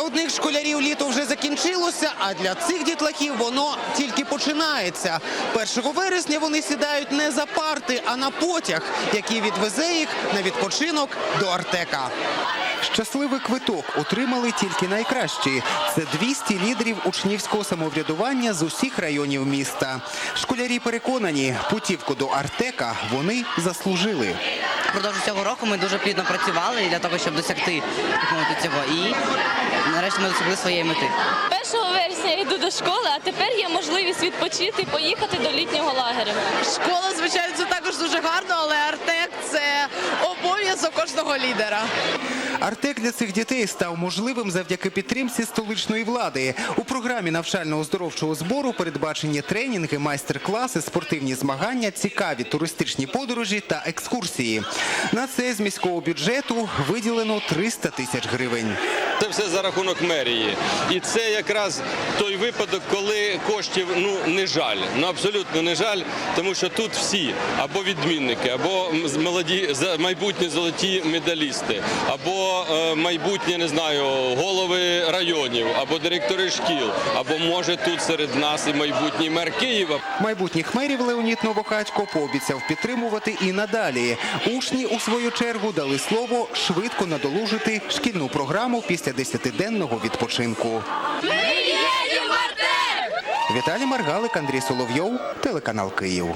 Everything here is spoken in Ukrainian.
одних школярів літо вже закінчилося, а для цих дітлахів воно тільки починається. 1 вересня вони сідають не за парти, а на потяг, який відвезе їх на відпочинок до Артека. Щасливий квиток отримали тільки найкращі. Це 200 лідерів учнівського самоврядування з усіх районів міста. Школярі переконані, путівку до Артека вони заслужили. Впродовж цього року ми дуже плідно працювали для того, щоб досягти мовити, цього. І нарешті ми досягли своєї мети. 1 вересня я йду до школи, а тепер є можливість відпочити і поїхати до літнього лагеря. Школа, звичайно, це також дуже гарно, але Артек це обов'язок кожного лідера. Артек для цих дітей став можливим завдяки підтримці столичної влади. У програмі навчально-оздоровчого збору передбачені тренінги, майстер-класи, спортивні змагання, цікаві туристичні подорожі та екскурсії. На це з міського бюджету виділено 300 тисяч гривень. Це все за рахунок мерії. І це якраз той випадок, коли коштів ну не жаль. Ну абсолютно не жаль, тому що тут всі або відмінники, або молоді майбутні золоті медалісти, або е, майбутні, не знаю, голови районів, або директори шкіл, або може тут серед нас і майбутній мер Києва. Майбутніх мерів Леонід Новохатько пообіцяв підтримувати і надалі. Учні, у свою чергу, дали слово швидко надолужити шкільну програму після 10-денного відпочинку. Віталій Маргалик, Андрій Соловйов, телеканал Київ.